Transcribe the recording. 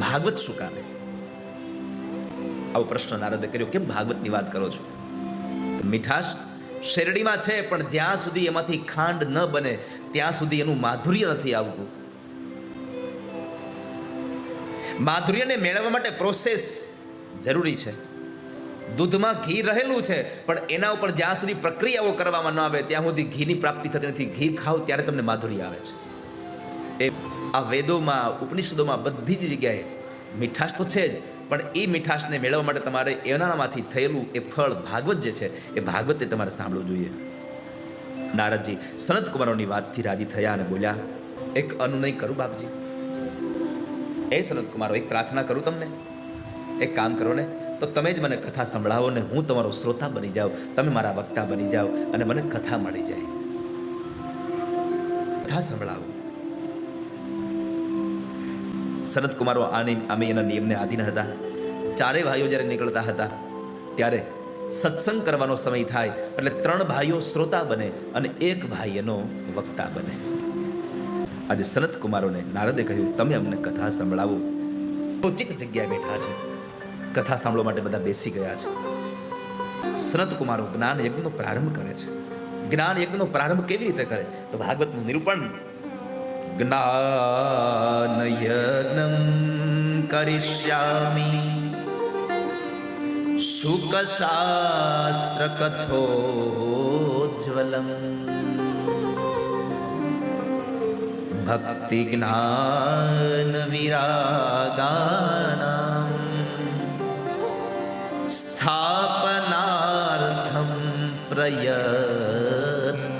ભાગવત શું કામે? આવો પ્રશ્ન નારદે કર્યો, કેમ ભાગવતની વાત કરો છો? તો મીઠાશ શેરડીમાં છે, પણ જ્યાં સુધી એમાંથી ખાંડ ન બને, ત્યાં સુધી એનું માધુર્ય નથી આવતું. માધુર્યને મેળવવા માટે પ્રોસેસ જરૂરી છે. દૂધમાં ઘી રહેલું છે, પણ એના ઉપર જ્યાં સુધી પ્રક્રિયાઓ કરવામાં ન આવે, ત્યાં સુધી ઘીની પ્રાપ્તિ થતી નથી. ઘી ખાવ ત્યારે તમને માધુર્ય આવે છે. એ આ વેદોમાં, ઉપનિષદોમાં બધી જ જગ્યાએ મીઠાશ તો છે જ, પણ એ મીઠાશને મેળવવા માટે તમારે એનામાંથી થયેલું એ ફળ ભાગવત જે છે, એ ભાગવતે તમારે સાંભળવું જોઈએ. નારદજી સનત કુમારોની વાતથી રાજી થયા અને બોલ્યા, એક અનુનય કરું બાપજી. એ સનત કુમારો એક પ્રાર્થના કરું તમને. એક કામ કરો ને, તો તમે જ મને કથા સંભળાવો ને હું તમારો શ્રોતા બની જાઉં. તમે મારા વક્તા બની જાઓ અને મને કથા મળી જાય. કથા સંભળાવો. સનત કુમારો આની આમે એના નિયમને આધીન હતા. ચારે ભાઈઓ જ્યારે નીકળતા હતા, ત્યારે સત્સંગ કરવાનો સમય થાય, એટલે ત્રણ ભાઈઓ શ્રોતા બને અને એક ભાઈ એનો વક્તા બને. આજે સનત કુમારોને નારદે કહ્યું, તમે અમને કથા સંભળાવો. ઉચિત જગ્યાએ બેઠા છે. કથા સાંભળવા માટે બધા બેસી ગયા છે. સનત કુમારો જ્ઞાન યજ્ઞનો પ્રારંભ કરે છે. જ્ઞાન યજ્ઞનો પ્રારંભ કેવી રીતે કરે? તો ભાગવતનું નિરૂપણ જ્ઞાનયજ્ઞમ કરિષ્યામિ શુકશાસ્ત્રકથોજ્વલમ ભક્તિ જ્ઞાન વિરાગાનામ સ્થાપનાર્થમ પ્રયત્નમ